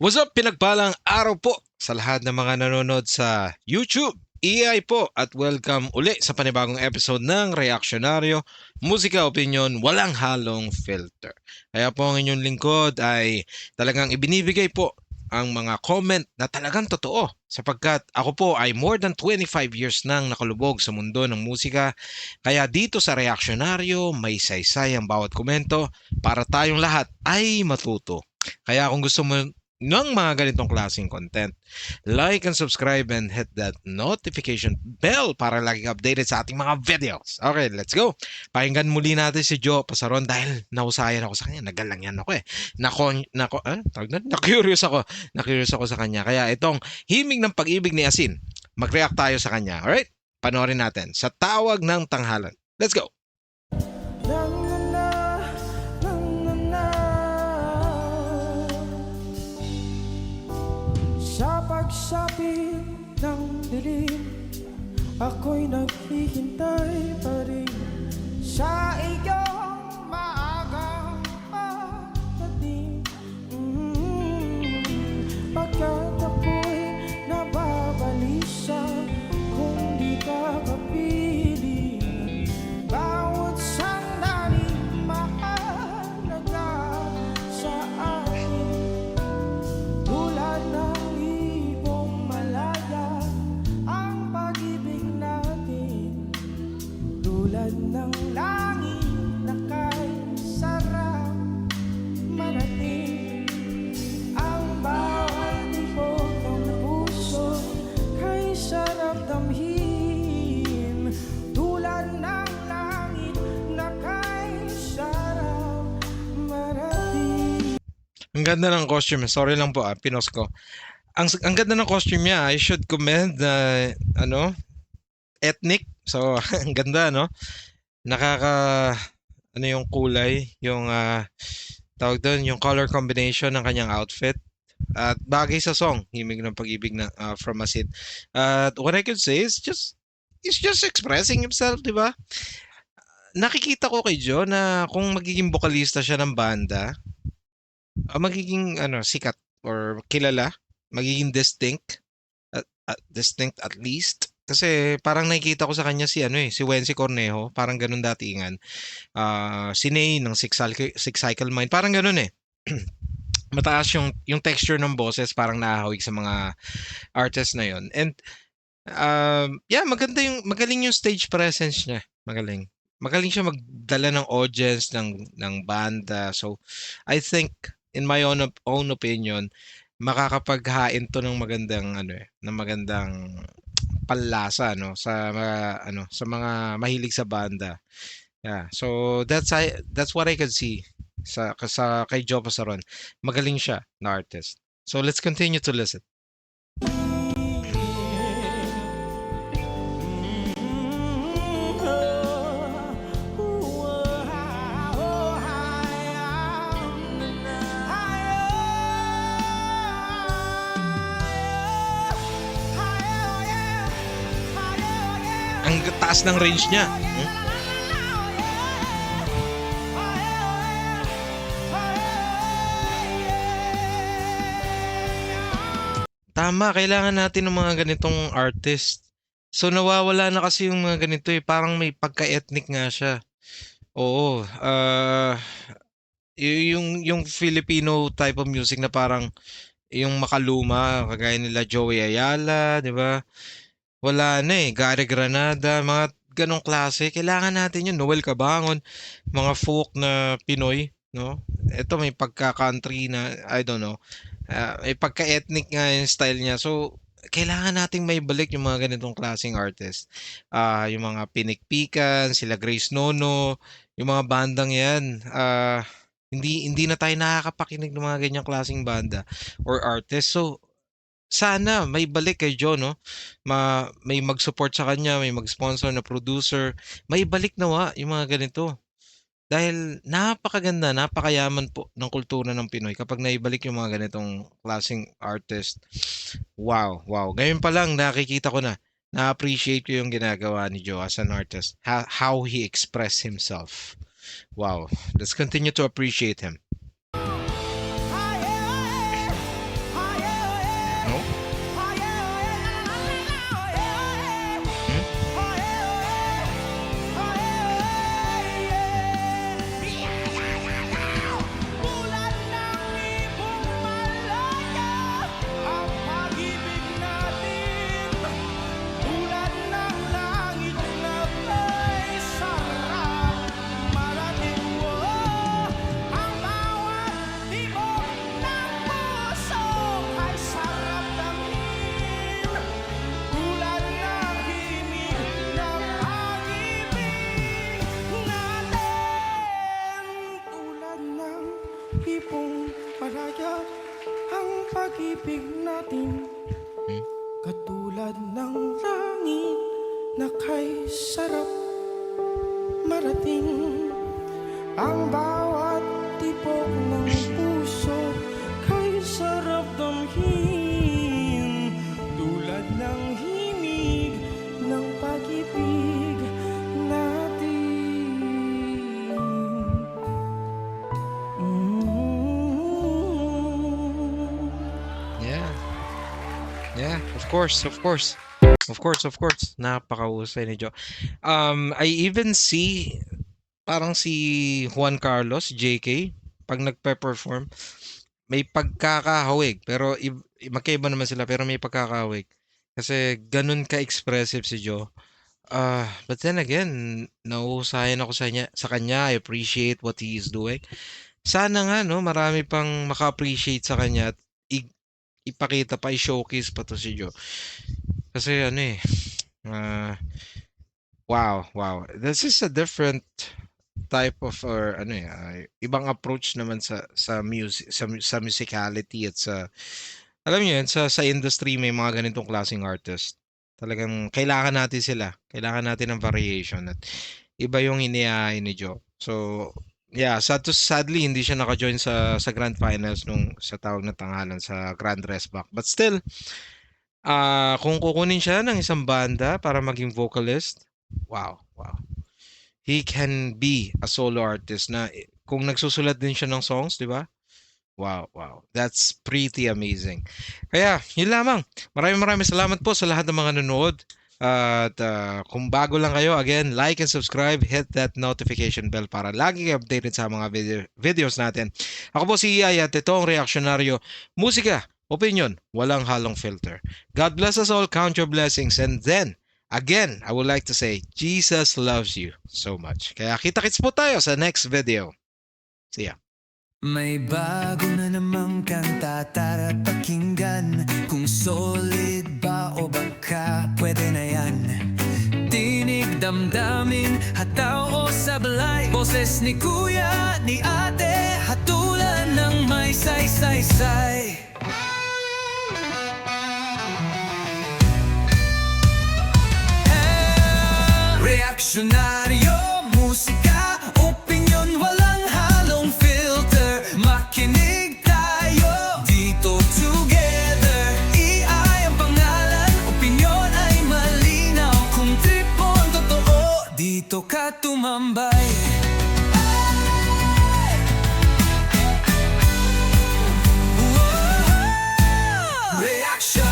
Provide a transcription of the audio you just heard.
What's up, pinagpalang araw po sa lahat ng mga nanonood sa YouTube. EI po at welcome uli sa panibagong episode ng Reaksyonaryo, Musika Opinion, Walang Halong Filter. Kaya po ang inyong lingkod ay talagang ibinibigay po ang mga comment na talagang totoo sapagkat ako po ay more than 25 years nang nakalubog sa mundo ng musika. Kaya dito sa Reaksyonaryo, may saysay ang bawat komento para tayong lahat ay matuto. Kaya kung gusto mo ng mga ganitong klaseng content, like and subscribe and hit that notification bell para laging updated sa ating mga videos. Okay, let's go. Pakinggan muli natin si Joe Pasaron dahil nausayan ako sa kanya. Nagalang yan ako eh. Nako, nako, eh, na, na-curious ako. Na-curious ako sa kanya. Kaya itong himig ng pag-ibig ni Asin, mag-react tayo sa kanya. Alright? Panoorin natin sa tawag ng tanghalan. Let's go. Sa pagsapit ng dilim Ako'y naghihintay pa rin Ang ganda ng costume. Sorry lang po ah, pinos ko. Ang, ang ganda ng costume niya. I should commend na ano, ethnic. So, ang ganda, no? Nakaka, ano yung kulay, yung, ah, tawag doon, yung color combination ng kanyang outfit. At bagay sa song, Himig ng Pag-ibig na ah, from Asid. At what I could say is just, he's just expressing himself, di ba? Nakikita ko kay Joe na kung magiging vocalista siya ng banda, ah, magiging ano sikat or kilala, magiging distinct at, at distinct at least kasi parang nakikita ko sa kanya si ano eh, si Wency Cornejo, parang ganun datingan. Ah, si Ney ng Six Cycle, Six Cycle Mind, parang ganun eh. Mataas yung yung texture ng boses, parang nakahawig sa mga artist na yon. And um, yeah, maganda yung magaling yung stage presence niya, magaling. Magaling siya magdala ng audience ng ng banda. So I think in my own own opinion, makakapaghain 'to ng magandang ano eh, ng magandang panlasa no sa mga ano sa mga mahilig sa banda. Yeah. So that's I that's what I could see sa sa kay Joe Pasaron. Magaling siya na artist. So let's continue to listen. Taas ng range niya. Tama, kailangan natin ng mga ganitong artist. So nawawala na kasi yung mga ganito eh, parang may pagka-ethnic nga siya. Oo, y- yung yung Filipino type of music na parang yung makaluma, kagaya nila Joey Ayala, 'di ba? Wala na eh, Gary Granada, mga ganong klase. Kailangan natin yun, Noel Cabangon, mga folk na Pinoy, no? Ito may pagka-country na, I don't know, ah, may pagka-ethnic nga yung style niya. So, kailangan nating may balik yung mga ganitong klaseng artist. Ah, yung mga Pinikpikan, sila Grace Nono, yung mga bandang yan, ah, hindi hindi na tayo nakakapakinig ng mga ganyang klaseng banda or artist. So, sana may balik kay Joe, no? Ma may mag-support sa kanya, may mag-sponsor na producer. May balik nawa yung mga ganito. Dahil napakaganda, napakayaman po ng kultura ng Pinoy kapag naibalik yung mga ganitong klaseng artist. Wow, wow. Ngayon pa lang nakikita ko na, na-appreciate ko yung ginagawa ni Joe as an artist. How, how he expressed himself. Wow. Let's continue to appreciate him. Pag-ibig natin. Katulad ng langit na kay sarap marating. Ang bawat tibok ng course, of course. Of course, of course. Napakahusay ni Joe. Um, I even see parang si Juan Carlos, JK, pag nagpe-perform, may pagkakahawig. Pero magkaiba naman sila, pero may pagkakahawig. Kasi ganun ka-expressive si Joe. Ah, but then again, nauusayan ako sa kanya, sa kanya. I appreciate what he is doing. Sana nga, no, marami pang maka-appreciate sa kanya at ipakita pa, i-showcase pa to si Joe. Kasi ano eh, ah, wow, wow. This is a different type of or ano eh, ah, ibang approach naman sa sa music sa, sa musicality at sa alam niyo yun, sa sa industry may mga ganitong klaseng artist. Talagang kailangan natin sila. Kailangan natin ng variation at iba yung iniaay ni Joe. So, yeah, sad to sadly hindi siya naka-join sa sa Grand Finals nung sa tawag na tanghalan sa Grand Resback. But still, ah kung kukunin siya ng isang banda para maging vocalist, wow, wow. He can be a solo artist na eh, kung nagsusulat din siya ng songs, di ba? Wow, wow. That's pretty amazing. Kaya, yun lamang. Maraming maraming salamat po sa lahat ng mga nanonood. At ah, kung bago lang kayo, again, like and subscribe, hit that notification bell para lagi kayo updated sa mga video, videos natin. Ako po si Iyay at ito ang reaksyonaryo. Musika, opinion, walang halong filter. God bless us all, count your blessings, and then, again, I would like to say, Jesus loves you so much. Kaya kita-kits po tayo sa next video. See ya. May bago na namang kanta tara pakinggan Kung solid damdamin, hataw o sablay. Boses ni kuya, ni ate Hatulan ng may say-say-say Reaksyonaryo, dito ka tumambay Reaction.